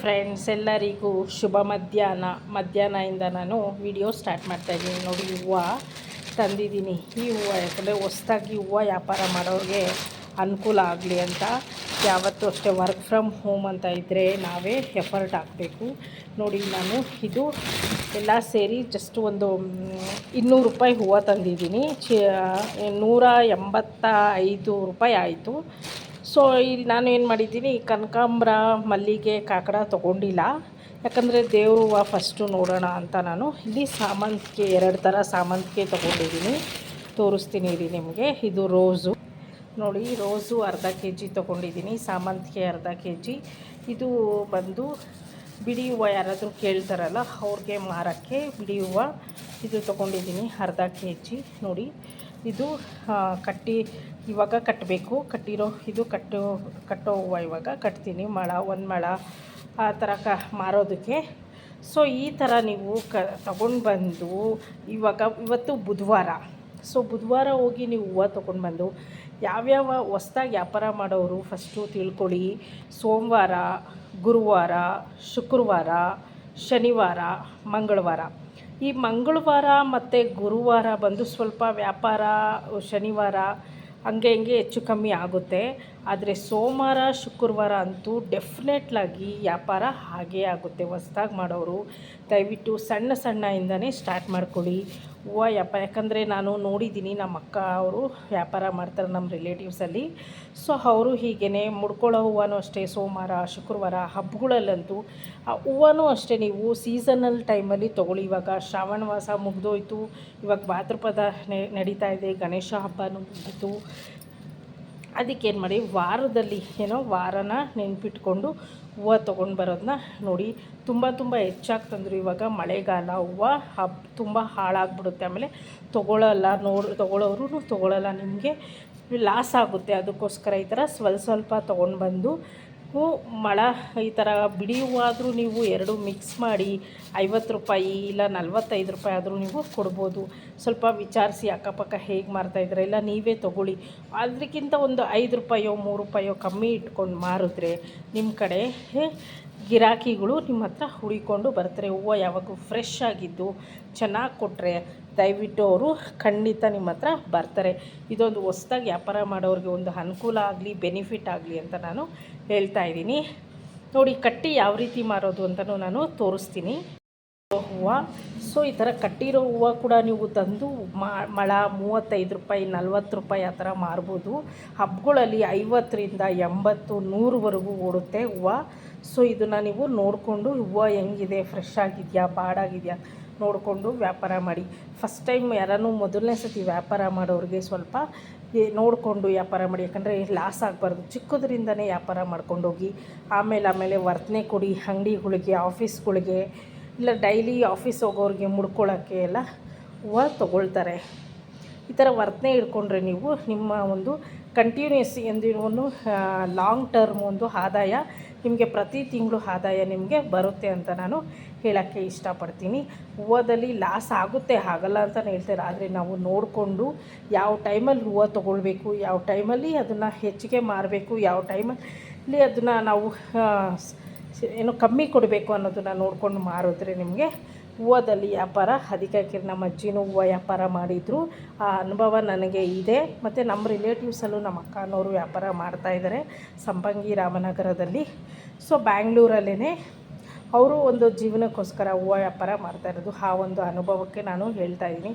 Friends ಎಲ್ಲರಿಗೂ ಶುಭ ಮಧ್ಯಾಹ್ನ. ಮಧ್ಯಾಹ್ನದಿಂದ ನಾನು ವಿಡಿಯೋ ಸ್ಟಾರ್ಟ್ ಮಾಡ್ತಾಯಿದ್ದೀನಿ ನೋಡಿ ಹೂವು ತಂದಿದ್ದೀನಿ. ಈ ಹೂವು ಯಾಕಂದರೆ ಹೊಸ್ದಾಗಿ ಹೂವು ವ್ಯಾಪಾರ ಮಾಡೋರಿಗೆ ಅನುಕೂಲ ಆಗಲಿ ಅಂತ. ಯಾವತ್ತೂ ಅಷ್ಟೇ ವರ್ಕ್ ಫ್ರಮ್ ಹೋಮ್ ಅಂತ ಇದ್ದರೆ ನಾವೇ ಎಫರ್ಟ್ ಹಾಕಬೇಕು. ನೋಡಿ, ನಾನು ಇದು ಎಲ್ಲ ಸೇರಿ ಜಸ್ಟ್ ಒಂದು ಇನ್ನೂರು ರೂಪಾಯಿ ಹೂವು ತಂದಿದ್ದೀನಿ. ಚಿ ನೂರ ಎಂಬತ್ತ ಐದು ರೂಪಾಯಿ ಆಯಿತು. ಸೊ ಇಲ್ಲಿ ನಾನು ಏನು ಮಾಡಿದ್ದೀನಿ ಕನಕಾಂಬ್ರ, ಮಲ್ಲಿಗೆ, ಕಾಕಡ ತೊಗೊಂಡಿಲ್ಲ. ಯಾಕಂದರೆ ದೇವ್ರ ಹೂವು ಫಸ್ಟು ನೋಡೋಣ ಅಂತ ನಾನು. ಇಲ್ಲಿ ಸಾಮಂತಿಗೆ, ಎರಡು ಥರ ಸಾಮಂತಿಗೆ ತೊಗೊಂಡಿದ್ದೀನಿ. ತೋರಿಸ್ತೀನಿ ಇಲ್ಲಿ ನಿಮಗೆ. ಇದು ರೋಸು. ನೋಡಿ, ರೋಸು ಅರ್ಧ ಕೆ ಜಿ ತೊಗೊಂಡಿದ್ದೀನಿ. ಸಾಮಂತಿಗೆ ಅರ್ಧ ಕೆ ಜಿ ಇದು ಬಂದು ಬಿಡಿ ಹೂವು ಯಾರಾದರೂ ಕೇಳ್ತಾರಲ್ಲ, ಅವ್ರಿಗೆ ಮಾರೋಕ್ಕೆ ಬಿಡಿ ಹೂವು ಇದು ತೊಗೊಂಡಿದ್ದೀನಿ, ಅರ್ಧ ಕೆ ಜಿ ನೋಡಿ, ಇದು ಕಟ್ಟಿ ಇವಾಗ ಕಟ್ಟಬೇಕು ಕಟ್ಟಿರೋ, ಇದು ಕಟ್ಟೋ ಕಟ್ಟೋ ಹೂವು ಇವಾಗ ಕಟ್ತೀನಿ. ಮಳ, ಒಂದು ಮಳ ಆ ಥರ ಕ, ಮಾರೋದಕ್ಕೆ. ಸೊ ಈ ಥರ ನೀವು ಕ ತಗೊಂಡು ಬಂದು ಇವಾಗ, ಇವತ್ತು ಬುಧವಾರ. ಸೊ ಬುಧವಾರ ಹೋಗಿ ನೀವು ಹೂವು ತೊಗೊಂಡು ಬಂದು ಯಾವ್ಯಾವ ಹೊಸ್ದಾಗಿ ವ್ಯಾಪಾರ ಮಾಡೋರು ಫಸ್ಟು ತಿಳ್ಕೊಳ್ಳಿ. ಸೋಮವಾರ, ಗುರುವಾರ, ಶುಕ್ರವಾರ, ಶನಿವಾರ, ಮಂಗಳವಾರ. ಈ ಮಂಗಳವಾರ ಮತ್ತು ಗುರುವಾರ ಬಂದು ಸ್ವಲ್ಪ ವ್ಯಾಪಾರ, ಶನಿವಾರ ಹಂಗೆ ಹಿಂಗೆ ಹೆಚ್ಚು ಕಮ್ಮಿ ಆಗುತ್ತೆ. ಆದರೆ ಸೋಮವಾರ, ಶುಕ್ರವಾರ ಅಂತೂ ಡೆಫಿನೆಟ್ಲಾಗಿ ವ್ಯಾಪಾರ ಹಾಗೇ ಆಗುತ್ತೆ. ಹೊಸ್ದಾಗಿ ಮಾಡೋರು, ದಯವಿಟ್ಟು ಸಣ್ಣ ಸಣ್ಣಯಿಂದನೇ ಸ್ಟಾರ್ಟ್ ಮಾಡ್ಕೊಳ್ಳಿ. ಹೂವು ವ್ಯಾಪಾರ ಯಾಕಂದರೆ ನಾನು ನೋಡಿದ್ದೀನಿ ನಮ್ಮ ಅಕ್ಕ ಅವರು ವ್ಯಾಪಾರ ಮಾಡ್ತಾರೆ ನಮ್ಮ ರಿಲೇಟಿವ್ಸಲ್ಲಿ ಸೊ ಅವರು ಹೀಗೇ ಮುಡ್ಕೊಳ್ಳೋ ಹೂವನೂ ಅಷ್ಟೇ, ಸೋಮವಾರ, ಶುಕ್ರವಾರ, ಹಬ್ಬಗಳಲ್ಲಂತೂ ಆ ಹೂವನೂ ಅಷ್ಟೇ ನೀವು ಸೀಸನಲ್ ಟೈಮಲ್ಲಿ ತೊಗೊಳ್ಳಿ. ಇವಾಗ ಶ್ರಾವಣ ಮಾಸ ಮುಗಿದೋಯ್ತು, ಇವಾಗ ಭಾದ್ರಪದ ನಡೀತಾ ಇದೆ, ಗಣೇಶ ಹಬ್ಬನೂ ಮುಗೀತು ಅದಕ್ಕೇನು ಮಾಡಿ ವಾರದಲ್ಲಿ ಏನೋ ವಾರನ ನೆನ್ಪಿಟ್ಕೊಂಡು ಹೂವು ತೊಗೊಂಡು ಬರೋದನ್ನ ನೋಡಿ ತುಂಬ ತುಂಬ ಹೆಚ್ಚಾಗಿ ತಂದರು ಇವಾಗ ಮಳೆಗಾಲ, ಹೂವು ಹಬ್ ತುಂಬ ಹಾಳಾಗ್ಬಿಡುತ್ತೆ. ಆಮೇಲೆ ತೊಗೊಳ್ಳಲ್ಲ ನೋಡಿ ತೊಗೊಳ್ಳೋರು ತೊಗೊಳ್ಳಲ್ಲ ನಿಮಗೆ ಲಾಸ್ ಆಗುತ್ತೆ. ಅದಕ್ಕೋಸ್ಕರ ಈ ಥರ ಸ್ವಲ್ಪ ಸ್ವಲ್ಪ ತೊಗೊಂಡು ಬಂದು ಮಳ, ಈ ಥರ ಬಿಡಿಯುವಾದರೂ ನೀವು ಎರಡು ಮಿಕ್ಸ್ ಮಾಡಿ ಐವತ್ತು ರೂಪಾಯಿ ಇಲ್ಲ ನಲ್ವತ್ತೈದು ರೂಪಾಯಿ ಆದರೂ ನೀವು ಕೊಡ್ಬೋದು. ಸ್ವಲ್ಪ ವಿಚಾರಿಸಿ ಅಕ್ಕಪಕ್ಕ ಹೇಗೆ ಮಾರ್ತಾಯಿದ್ರೆ ಇಲ್ಲ, ನೀವೇ ತೊಗೊಳ್ಳಿ. ಅದಕ್ಕಿಂತ ಒಂದು ಐದು ರೂಪಾಯೋ, ಮೂರು ರೂಪಾಯೋ ಕಮ್ಮಿ ಇಟ್ಕೊಂಡು ಮಾರಿದ್ರೆ ನಿಮ್ಮ ಕಡೆ ಗಿರಾಕಿಗಳು ನಿಮ್ಮ ಹತ್ರ ಹುಡಿಕೊಂಡು ಬರ್ತಾರೆ. ಹೂವು ಯಾವಾಗೂ ಫ್ರೆಶ್ ಆಗಿದ್ದು ಚೆನ್ನಾಗಿ ಕೊಟ್ಟರೆ ದಯವಿಟ್ಟು ಅವರು ಖಂಡಿತ ನಿಮ್ಮ ಹತ್ರ ಬರ್ತಾರೆ. ಇದೊಂದು ಹೊಸ್ದಾಗಿ ವ್ಯಾಪಾರ ಮಾಡೋರಿಗೆ ಒಂದು ಅನುಕೂಲ ಆಗಲಿ ಬೆನಿಫಿಟ್ ಆಗಲಿ ಅಂತ ನಾನು ಹೇಳ್ತಾ ಇದ್ದೀನಿ. ನೋಡಿ, ಕಟ್ಟಿ ಯಾವ ರೀತಿ ಮಾರೋದು ಅಂತಲೂ ನಾನು ತೋರಿಸ್ತೀನಿ. ಹೂವು ಸೊ, ಈ ಥರ ಕಟ್ಟಿರೋ ಹೂವು ಕೂಡ ನೀವು ತಂದು ಮಳ ಮೂವತ್ತೈದು ರೂಪಾಯಿ, ನಲ್ವತ್ತು ರೂಪಾಯಿ ಆ ಥರ ಮಾರ್ಬೋದು. ಹಬ್ಬಗಳಲ್ಲಿ ಐವತ್ತರಿಂದ ಎಂಬತ್ತು, ನೂರುವರೆಗೂ ಓಡುತ್ತೆ ಹೂವು. ಸೊ, ಇದನ್ನು ನೀವು ನೋಡಿಕೊಂಡು ಹೂವು ಹೆಂಗಿದೆ ಫ್ರೆಶ್ ಆಗಿದೆಯಾ, ಬಾಡಾಗಿದೆಯಾ ನೋಡಿಕೊಂಡು ವ್ಯಾಪಾರ ಮಾಡಿ. ಫಸ್ಟ್ ಟೈಮ್ ಯಾರನ್ನೂ ಮೊದಲನೇ ಸತಿ ವ್ಯಾಪಾರ ಮಾಡೋರಿಗೆ ಸ್ವಲ್ಪ ನೋಡಿಕೊಂಡು ವ್ಯಾಪಾರ ಮಾಡಿ. ಯಾಕಂದರೆ ಲಾಸ್ ಆಗಬಾರ್ದು. ಚಿಕ್ಕದ್ರಿಂದನೇ ವ್ಯಾಪಾರ ಮಾಡ್ಕೊಂಡೋಗಿ, ಆಮೇಲೆ ಆಮೇಲೆ ವರ್ತನೆ ಕೊಡಿ, ಅಂಗಡಿಗಳಿಗೆ ಆಫೀಸ್ಗಳಿಗೆ ಇಲ್ಲ ಡೈಲಿ ಆಫೀಸ್ ಹೋಗೋರಿಗೆ ಮುಡ್ಕೊಳ್ಳೋಕ್ಕೆ ಎಲ್ಲ ಹೂವು ತೊಗೊಳ್ತಾರೆ. ಈ ಥರ ವರ್ತನೆ ಇಟ್ಕೊಂಡ್ರೆ ನೀವು ನಿಮ್ಮ ಒಂದು ಕಂಟಿನ್ಯೂಸ್ ಎಂದಿರೋನು ಲಾಂಗ್ ಟರ್ಮ್ ಒಂದು ಆದಾಯ ನಿಮಗೆ ಪ್ರತಿ ತಿಂಗಳು ಆದಾಯ ನಿಮಗೆ ಬರುತ್ತೆ ಅಂತ ನಾನು ಹೇಳೋಕ್ಕೆ ಇಷ್ಟಪಡ್ತೀನಿ. ಹೂವದಲ್ಲಿ ಲಾಸ್ ಆಗುತ್ತೆ, ಆಗಲ್ಲ ಅಂತ ಹೇಳ್ತಾರೆ. ಆದರೆ ನಾವು ನೋಡಿಕೊಂಡು ಯಾವ ಟೈಮಲ್ಲಿ ಹೂವು ತೊಗೊಳ್ಬೇಕು, ಯಾವ ಟೈಮಲ್ಲಿ ಅದನ್ನು ಹೆಚ್ಚಿಗೆ ಮಾರಬೇಕು, ಯಾವ ಟೈಮಲ್ಲಿ ಅದನ್ನು ನಾವು ಏನು ಕಮ್ಮಿ ಕೊಡಬೇಕು ಅನ್ನೋದನ್ನು ನೋಡಿಕೊಂಡು ಮಾರಿದ್ರೆ ನಿಮಗೆ ಹೂವದಲ್ಲಿ ವ್ಯಾಪಾರ ಅದಕ್ಕೆ ನಮ್ಮ ಅಜ್ಜಿನೂ ಹೂವು ವ್ಯಾಪಾರ ಮಾಡಿದರು. ಆ ಅನುಭವ ನನಗೆ ಇದೆ. ಮತ್ತು ನಮ್ಮ ರಿಲೇಟಿವ್ಸಲ್ಲೂ ನಮ್ಮ ಅಕ್ಕನವರು ವ್ಯಾಪಾರ ಮಾಡ್ತಾಯಿದ್ದಾರೆ ಸಂಪಂಗಿ ರಾಮನಗರದಲ್ಲಿ. ಸೊ ಬ್ಯಾಂಗ್ಳೂರಲ್ಲೇ ಅವರು ಒಂದು ಜೀವನಕ್ಕೋಸ್ಕರ ಹೂವು ವ್ಯಾಪಾರ ಮಾಡ್ತಾ ಇರೋದು. ಆ ಒಂದು ಅನುಭವಕ್ಕೆ ನಾನು ಹೇಳ್ತಾ ಇದ್ದೀನಿ.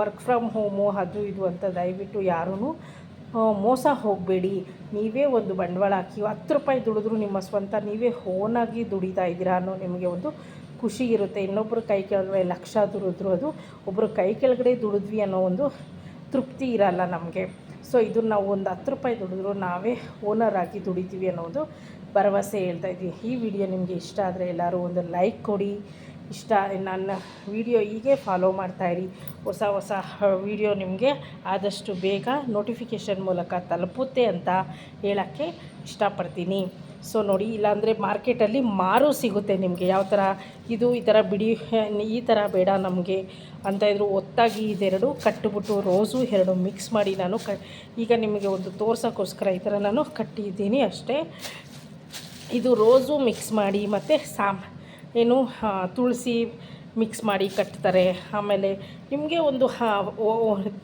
ವರ್ಕ್ ಫ್ರಮ್ ಹೋಮು ಅದು ಇದು ಅಂತ ದಯವಿಟ್ಟು ಯಾರೂ ಮೋಸ ಹೋಗಬೇಡಿ. ನೀವೇ ಒಂದು ಬಂಡವಾಳ ಹಾಕಿ ಹತ್ತು ರೂಪಾಯಿ ದುಡಿದ್ರು ನಿಮ್ಮ ಸ್ವಂತ, ನೀವೇ ಓನಾಗಿ ದುಡಿತಾ ಇದ್ದೀರಾ ಅನ್ನೋ ನಿಮಗೆ ಒಂದು ಖುಷಿ ಇರುತ್ತೆ. ಇನ್ನೊಬ್ಬರು ಕೈ ಕೆಳಗಡೆ ಲಕ್ಷ ದುಡಿದ್ರು ಅದು ಒಬ್ಬರು ಕೈ ಕೆಳಗಡೆ ದುಡಿದ್ವಿ ಅನ್ನೋ ಒಂದು ತೃಪ್ತಿ ಇರಲ್ಲ ನಮಗೆ. ಸೊ ಇದು ನಾವು ಒಂದು ಹತ್ತು ರೂಪಾಯಿ ದುಡಿದ್ರು ನಾವೇ ಓನರ್ ಆಗಿ ದುಡಿತೀವಿ ಅನ್ನೋ ಒಂದು ಭರವಸೆ ಹೇಳ್ತಾ ಇದ್ದೀವಿ. ಈ ವಿಡಿಯೋ ನಿಮಗೆ ಇಷ್ಟ ಆದರೆ ಎಲ್ಲರೂ ಒಂದು ಲೈಕ್ ಕೊಡಿ. ಇಷ್ಟ, ನನ್ನ ವಿಡಿಯೋ ಹೀಗೆ ಫಾಲೋ ಮಾಡ್ತಾಯಿರಿ ಹೊಸ ಹೊಸ ವಿಡಿಯೋ ನಿಮಗೆ ಆದಷ್ಟು ಬೇಗ ನೋಟಿಫಿಕೇಷನ್ ಮೂಲಕ ತಲುಪುತ್ತೆ ಅಂತ ಹೇಳೋಕ್ಕೆ ಇಷ್ಟಪಡ್ತೀನಿ. ಸೊ ನೋಡಿ, ಇಲ್ಲಾಂದರೆ ಮಾರ್ಕೆಟಲ್ಲಿ ಮಾರು ಸಿಗುತ್ತೆ ನಿಮಗೆ. ಯಾವ ಥರ ಇದು ಈ ಥರ ಬಿಡಿ, ಈ ಥರ ಬೇಡ ನಮಗೆ ಅಂತ ಇದ್ರು ಒತ್ತಾಗಿ ಇದೆರಡು ಕಟ್ಟುಬಿಟ್ಟು ರೋಸು ಎರಡು ಮಿಕ್ಸ್ ಮಾಡಿ ನಾನು ಕ, ಈಗ ನಿಮಗೆ ಒಂದು ತೋರ್ಸೋಕ್ಕೋಸ್ಕರ ಈ ಥರ ನಾನು ಕಟ್ಟಿದ್ದೀನಿ ಅಷ್ಟೇ. ಇದು ರೋಸು ಮಿಕ್ಸ್ ಮಾಡಿ ಮತ್ತು ಸಾಮ್ ಏನು ತುಳಸಿ ಮಿಕ್ಸ್ ಮಾಡಿ ಕಟ್ತಾರೆ. ಆಮೇಲೆ ನಿಮಗೆ ಒಂದು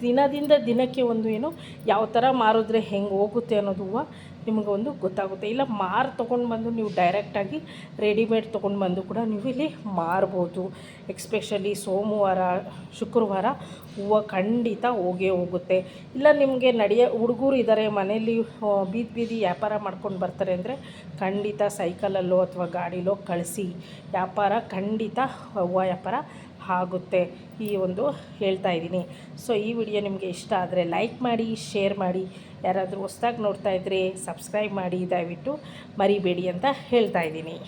ದಿನದಿಂದ ದಿನಕ್ಕೆ ಒಂದು ಏನು, ಯಾವ ಥರ ಮಾರಿದ್ರೆ ಹೆಂಗೆ ಹೋಗುತ್ತೆ ಅನ್ನೋದು ಹೂವು ನಿಮಗೆ ಒಂದು ಗೊತ್ತಾಗುತ್ತೆ. ಇಲ್ಲ, ಮಾರು ತೊಗೊಂಡು ಬಂದು ನೀವು ಡೈರೆಕ್ಟಾಗಿ ರೆಡಿಮೇಡ್ ತೊಗೊಂಡು ಬಂದು ಕೂಡ ನೀವು ಇಲ್ಲಿ ಮಾರ್ಬೋದು. ಎಕ್ಸ್ಪೆಷಲಿ ಸೋಮವಾರ, ಶುಕ್ರವಾರ ಹೂವು ಖಂಡಿತ ಹೋಗೇ ಹೋಗುತ್ತೆ. ಇಲ್ಲ, ನಿಮಗೆ ನಡೆಯ, ಹುಡುಗರು ಇದ್ದಾರೆ ಮನೇಲಿ ಬೀದಿ ಬೀದಿ ವ್ಯಾಪಾರ ಮಾಡ್ಕೊಂಡು ಬರ್ತಾರೆ ಅಂದರೆ ಖಂಡಿತ ಸೈಕಲಲ್ಲೋ ಅಥವಾ ಗಾಡಿಲೋ ಕಳಿಸಿ. ವ್ಯಾಪಾರ ಖಂಡಿತ ಹೂವು ವ್ಯಾಪಾರ ಆಗುತ್ತೆ ಈ ಒಂದು ಹೇಳ್ತಾ ಇದ್ದೀನಿ. ಸೊ ಈ ವಿಡಿಯೋ ನಿಮಗೆ ಇಷ್ಟ ಆದರೆ ಲೈಕ್ ಮಾಡಿ ಶೇರ್ ಮಾಡಿ, ಯಾರಾದರೂ ಹೊಸ್ದಾಗಿ ನೋಡ್ತಾ ಇದ್ದರೆ ಸಬ್ಸ್ಕ್ರೈಬ್ ಮಾಡಿ ದಯವಿಟ್ಟು ಮರಿಬೇಡಿ ಅಂತ ಹೇಳ್ತಾ ಇದ್ದೀನಿ.